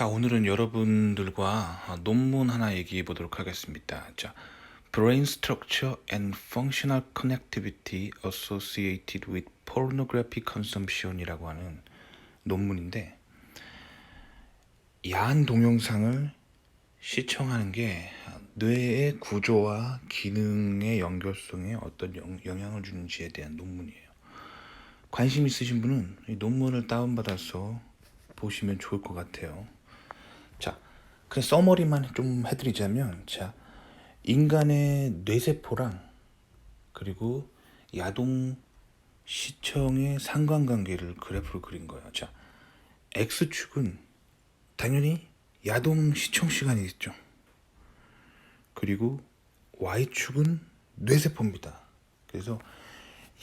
자, 오늘은 여러분들과 논문 하나 얘기해 보도록 하겠습니다. 자, Brain Structure and Functional Connectivity Associated with Pornography Consumption이라고 하는 논문인데 야한 동영상을 시청하는 게 뇌의 구조와 기능의 연결성에 어떤 영, 영향을 주는지에 대한 논문이에요. 관심 있으신 분은 이 논문을 다운받아서 보시면 좋을 것 같아요. 자, 그냥 써머리만 좀 해드리자면, 자, 인간의 뇌세포랑 그리고 야동 시청의 상관관계를 그래프로 그린 거예요. 자, X축은 당연히 야동 시청 시간이겠죠. 그리고 Y축은 뇌세포입니다. 그래서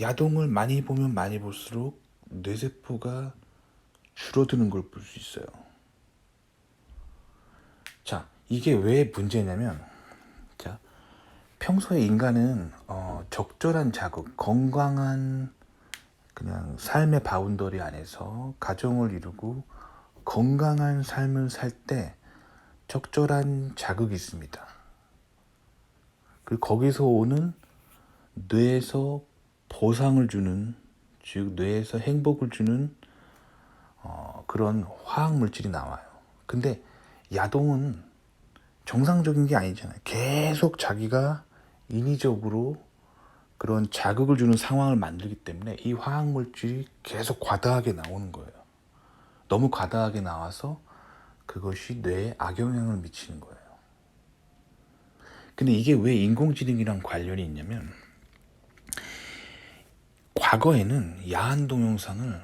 야동을 많이 보면 많이 볼수록 뇌세포가 줄어드는 걸 볼 수 있어요. 자, 이게 왜 문제냐면, 자, 평소에 인간은 어, 적절한 자극, 건강한 그냥 삶의 바운더리 안에서 가정을 이루고 건강한 삶을 살 때 적절한 자극이 있습니다. 그리고 거기서 오는 뇌에서 보상을 주는 즉 뇌에서 행복을 주는 어, 그런 화학 물질이 나와요. 근데 야동은 정상적인 게 아니잖아요. 계속 자기가 인위적으로 그런 자극을 주는 상황을 만들기 때문에 이 화학 물질이 계속 과다하게 나오는 거예요. 너무 과다하게 나와서 그것이 뇌에 악영향을 미치는 거예요. 근데 이게 왜 인공지능이랑 관련이 있냐면 과거에는 야한 동영상을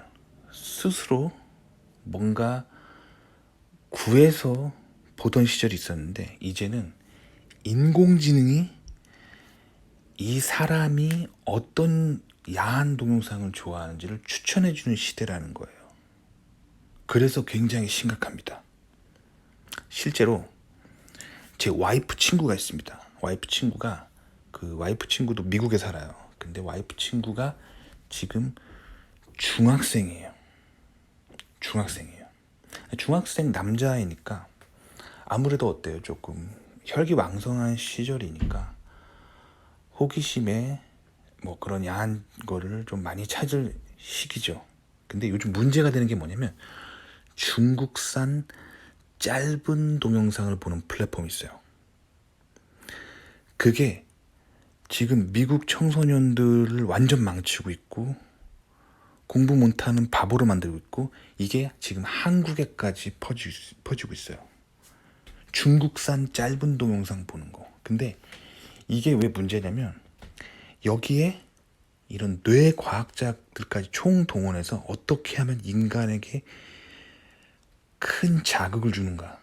스스로 뭔가 구해서 보던 시절이 있었는데 이제는 인공지능이 이 사람이 어떤 야한 동영상을 좋아하는지를 추천해주는 시대라는 거예요. 그래서 굉장히 심각합니다. 실제로 제 와이프 친구가 있습니다. 와이프 친구가 그 와이프 친구도 미국에 살아요. 근데 와이프 친구가 지금 중학생이에요. 중학생이에요. 중학생 남자이니까 아무래도 어때요? 조금 혈기왕성한 시절이니까 호기심에 뭐 그런 야한 거를 좀 많이 찾을 시기죠. 근데 요즘 문제가 되는 게 뭐냐면 중국산 짧은 동영상을 보는 플랫폼이 있어요. 그게 지금 미국 청소년들을 완전 망치고 있고 공부 못하는 바보로 만들고 있고 이게 지금 한국에까지 퍼지, 퍼지고 있어요. 중국산 짧은 동영상 보는 거. 근데 이게 왜 문제냐면 여기에 이런 뇌 과학자들까지 총동원해서 어떻게 하면 인간에게 큰 자극을 주는가.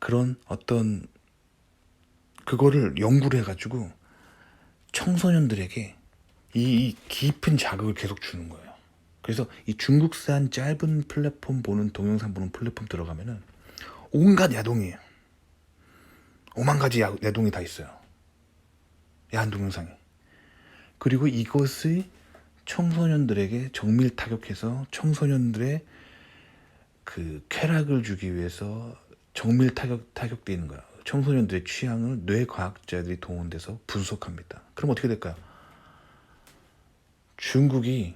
그런 어떤 그거를 연구를 해가지고 청소년들에게 이 깊은 자극을 계속 주는 거예요. 그래서 이 중국산 짧은 플랫폼 보는 동영상 보는 플랫폼 들어가면은 온갖 야동이에요. 오만 가지 야, 야동이 다 있어요. 야한 동영상이. 그리고 이것이 청소년들에게 정밀 타격해서 청소년들의 그 쾌락을 주기 위해서 정밀 타격 타격되는 거야. 청소년들의 취향을 뇌 과학자들이 동원돼서 분석합니다. 그럼 어떻게 될까요? 중국이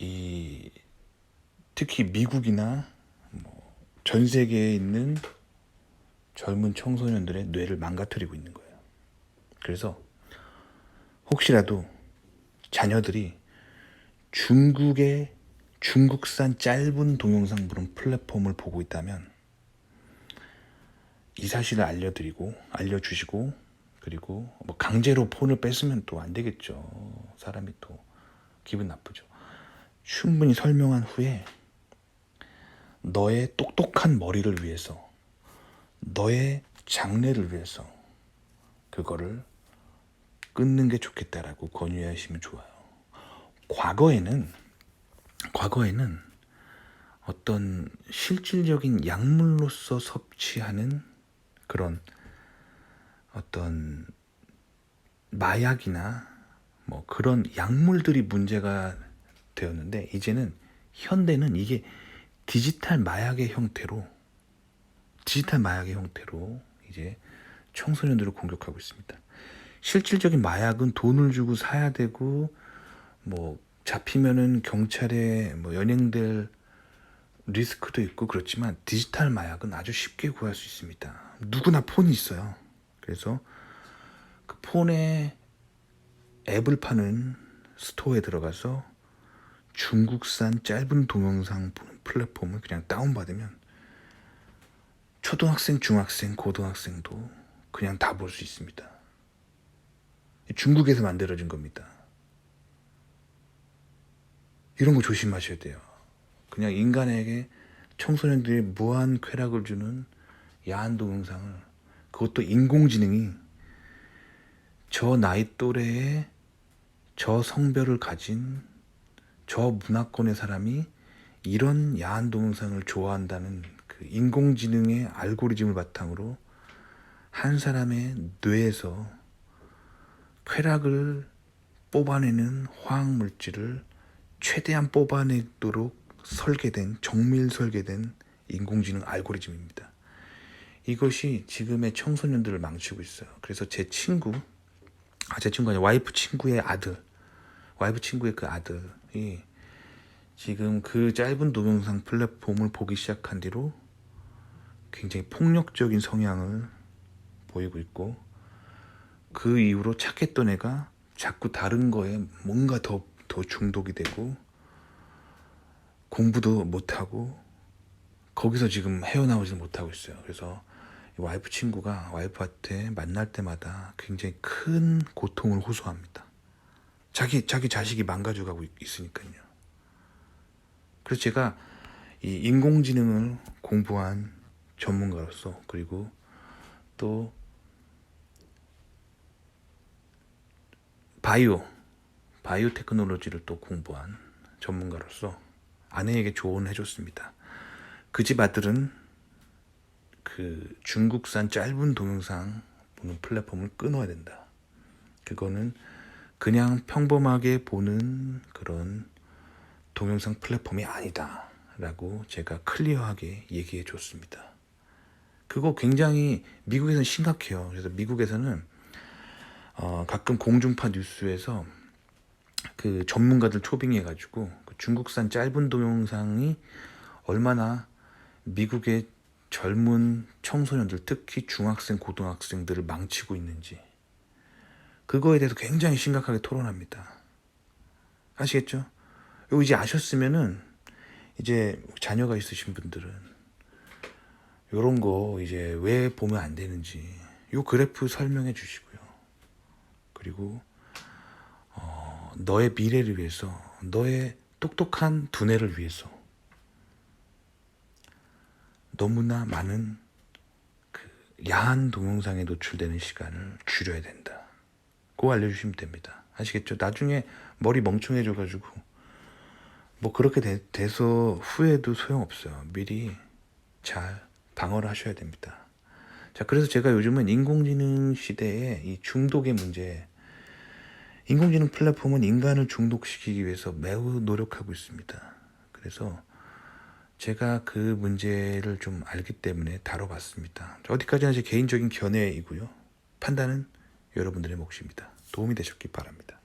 이 특히 미국이나 뭐 전 세계에 있는 젊은 청소년들의 뇌를 망가뜨리고 있는 거예요. 그래서 혹시라도 자녀들이 중국의 중국산 짧은 동영상 보는 플랫폼을 보고 있다면 이 사실을 알려드리고 알려주시고 그리고 뭐 강제로 폰을 뺏으면 또 안 되겠죠. 사람이 또 기분 나쁘죠. 충분히 설명한 후에 너의 똑똑한 머리를 위해서 너의 장래를 위해서 그거를 끊는 게 좋겠다라고 권유하시면 좋아요. 과거에는 과거에는 어떤 실질적인 약물로서 섭취하는 그런 어떤 마약이나 뭐 그런 약물들이 문제가 되었는데 이제는 현대는 이게 디지털 마약의 형태로 디지털 마약의 형태로 이제 청소년들을 공격하고 있습니다. 실질적인 마약은 돈을 주고 사야 되고 뭐 잡히면은 경찰에 뭐 연행될 리스크도 있고 그렇지만 디지털 마약은 아주 쉽게 구할 수 있습니다. 누구나 폰이 있어요. 그래서 그 폰에 앱을 파는 스토어에 들어가서 중국산 짧은 동영상 플랫폼을 그냥 다운받으면 초등학생, 중학생, 고등학생도 그냥 다 볼 수 있습니다. 중국에서 만들어진 겁니다. 이런 거 조심하셔야 돼요. 그냥 인간에게 청소년들이 무한 쾌락을 주는 야한 동영상을 그것도 인공지능이 저 나이 또래의 저 성별을 가진 저 문화권의 사람이 이런 야한 동영상을 좋아한다는 그 인공지능의 알고리즘을 바탕으로 한 사람의 뇌에서 쾌락을 뽑아내는 화학 물질을 최대한 뽑아내도록 설계된 정밀 설계된 인공지능 알고리즘입니다. 이것이 지금의 청소년들을 망치고 있어요. 그래서 제 친구, 아, 제 친구 아니 와이프 친구의 아들, 와이프 친구의 그 아들이 지금 그 짧은 동영상 플랫폼을 보기 시작한 뒤로 굉장히 폭력적인 성향을 보이고 있고 그 이후로 착했던 애가 자꾸 다른 거에 뭔가 더, 더 중독이 되고 공부도 못하고 거기서 지금 헤어나오지 못하고 있어요. 그래서 이 와이프 친구가 와이프한테 만날 때마다 굉장히 큰 고통을 호소합니다. 자기 자기 자식이 망가져가고 있- 있으니까요. 그래서 제가 이 인공지능을 공부한 전문가로서 그리고 또 바이오 바이오 테크놀로지를 또 공부한 전문가로서 아내에게 조언을 해줬습니다. 그 집 아들은 그 중국산 짧은 동영상 보는 플랫폼을 끊어야 된다. 그거는 그냥 평범하게 보는 그런 동영상 플랫폼이 아니다. 라고 제가 클리어하게 얘기해 줬습니다. 그거 굉장히 미국에서는 심각해요. 그래서 미국에서는 어, 가끔 공중파 뉴스에서 그 전문가들 초빙해가지고 그 중국산 짧은 동영상이 얼마나 미국의 젊은 청소년들, 특히 중학생, 고등학생들을 망치고 있는지 그거에 대해서 굉장히 심각하게 토론합니다. 아시겠죠? 이거 이제 아셨으면은 이제 자녀가 있으신 분들은 이런 거 이제 왜 보면 안 되는지 요 그래프 설명해 주시고요. 그리고 어, 너의 미래를 위해서 너의 똑똑한 두뇌를 위해서 너무나 많은 그 야한 동영상에 노출되는 시간을 줄여야 된다. 그거 알려주시면 됩니다. 아시겠죠? 나중에 머리 멍청해져가지고 뭐 그렇게 돼, 돼서 후회도 소용없어요. 미리 잘 방어를 하셔야 됩니다. 자, 그래서 제가 요즘은 인공지능 시대에 이 중독의 문제, 인공지능 플랫폼은 인간을 중독시키기 위해서 매우 노력하고 있습니다. 그래서 제가 그 문제를 좀 알기 때문에 다뤄봤습니다. 어디까지나 제 개인적인 견해이고요. 판단은 여러분들의 몫입니다. 도움이 되셨기 바랍니다.